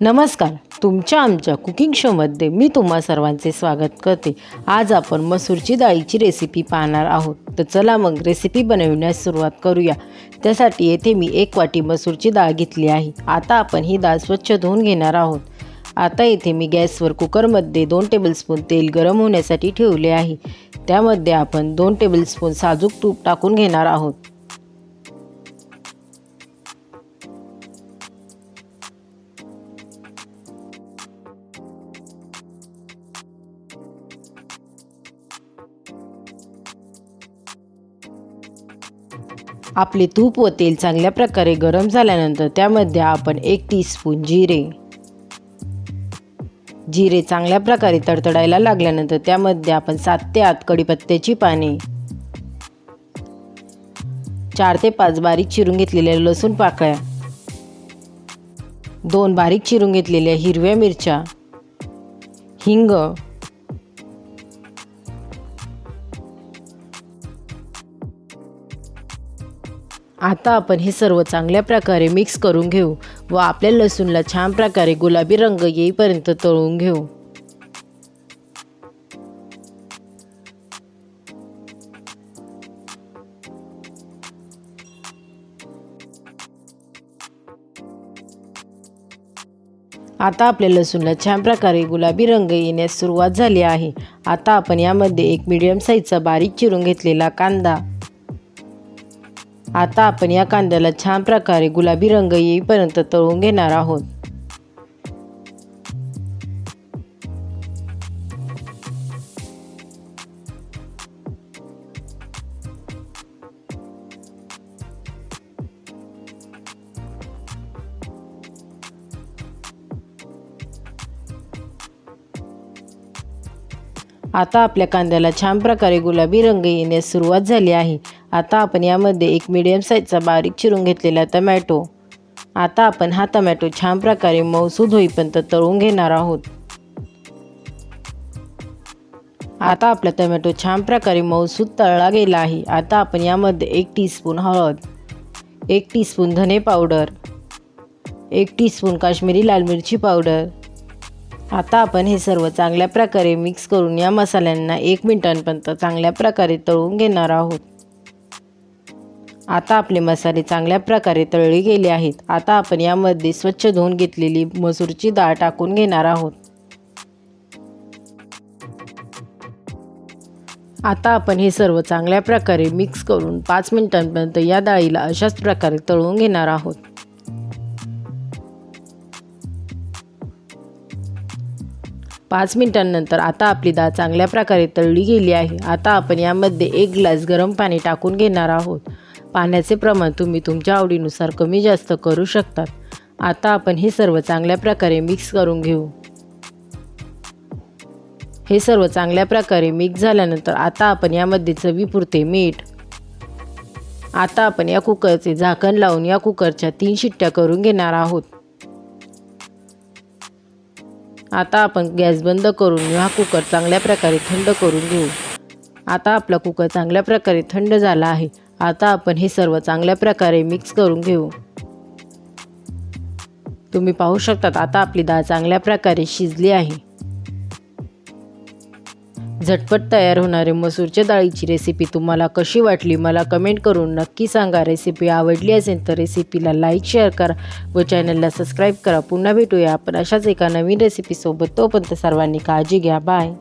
नमस्कार. तुमच्या आमच्या कुकिंग शोमध्ये मी तुम्हा सर्वांचे स्वागत करते. आज आपण मसूरची डाळीची रेसिपी पाहणार आहोत. तर चला मग रेसिपी बनविण्यास सुरुवात करूया. त्यासाठी येथे मी एक वाटी मसूरची डाळ घेतली आहे. आता आपण ही डाळ स्वच्छ धुवून घेणार आहोत. आता येथे मी गॅसवर कुकरमध्ये दोन टेबलस्पून तेल गरम होण्यासाठी ठेवले आहे. त्यामध्ये आपण दोन टेबलस्पून साजूक तूप टाकून घेणार आहोत. आपले तूप व तेल चांगल्या प्रकारे गरम झाल्यानंतर त्यामध्ये आपण एक टीस्पून जिरे. जिरे चांगल्या प्रकारे तडतडायला लागल्यानंतर त्यामध्ये आपण सात ते आठ कढीपत्त्याची पाने चार ते पाच बारीक चिरून घेतलेल्या लसूण पाकळ्या दोन बारीक चिरून घेतलेल्या हिरव्या मिरच्या हिंग आता आपण हे सर्व चांगल्या प्रकारे मिक्स करून घेऊ व आपल्या लसूणला छान प्रकारे गुलाबी रंग येईपर्यंत तळून घेऊ. आता आपल्या लसूणला छान प्रकारे गुलाबी रंग येण्यास सुरुवात झाली आहे. आता आपण यामध्ये एक मीडियम साईजचा बारीक चिरून घेतलेला कांदा आता आपण या कांद्याला छान प्रकारे गुलाबी रंग येईपर्यंत तळून घेणार आहोत. आता आपल्या कांद्याला छान प्रकारे गुलाबी रंग येण्यास सुरुवात झाली आहे. आता आपण यामध्ये एक मीडियम साईजचा बारीक चिरून घेतलेला टमॅटो आता आपण हा टमॅटो छान प्रकारे मऊसूद होईपर्यंत तळून घेणार आहोत. आता आपला टमॅटो छान प्रकारे मऊसूद तळला गेला आहे. आता आपण यामध्ये एक टीस्पून हळद एक टीस्पून धने पावडर एक टीस्पून काश्मीरी लाल मिरची पावडर आता आपण हे सर्व चांगल्या प्रकारे मिक्स करून या मसाल्यांना एक मिनिटांपर्यंत चांगल्या प्रकारे तळून घेणार आहोत. आता आपले मसाले चांगल्या प्रकारे तळले गेले आहेत. आता आपण यामध्ये स्वच्छ धुवून घेतलेली मसूरची डाळ टाकून घेणार आहोत. आता आपण हे सर्व चांगल्या प्रकारे मिक्स करून पाच मिनिटांपर्यंत या डाळीला अशाच प्रकारे तळून घेणार आहोत. पाच मिनिटांनंतर आता आपली डाळ चांगल्या प्रकारे तळली गेली आहे. आता आपण यामध्ये एक ग्लास गरम पाणी टाकून घेणार आहोत. पाण्याचे प्रमाण तुम्ही तुमच्या आवडीनुसार कमी जास्त करू शकतात. आता आपण हे सर्व चांगल्या प्रकारे मिक्स करून घेऊ. हे सर्व चांगल्या प्रकारे मिक्स झाल्यानंतर आता आपण यामध्ये चवीपुरते मीठ. आता आपण या कुकरचे झाकण लावून या कुकरच्या तीन शिट्ट्या करून घेणार आहोत. आता आपण गॅस बंद करून हा कुकर चांगल्या प्रकारे थंड करून घेऊ. आता आपला कुकर चांगल्या प्रकारे थंड झाला आहे. आता आपण हे सर्व चांगल्या प्रकारे मिक्स करून घेऊ. तुम्ही पाहू शकतात आता आपली डाळ चांगल्या प्रकारे शिजली आहे. झटपट तयार होणारे मसूरच्या डाळीची रेसिपी तुम्हाला कशी वाटली मला कमेंट करून नक्की सांगा. रेसिपी आवडली असेल तर रेसिपीला लाईक शेअर करा व चॅनलला सबस्क्राईब करा. पुन्हा भेटूया आपण अशाच एका नवीन रेसिपीसोबत तोपर्यंत सर्वांनी काळजी घ्या. बाय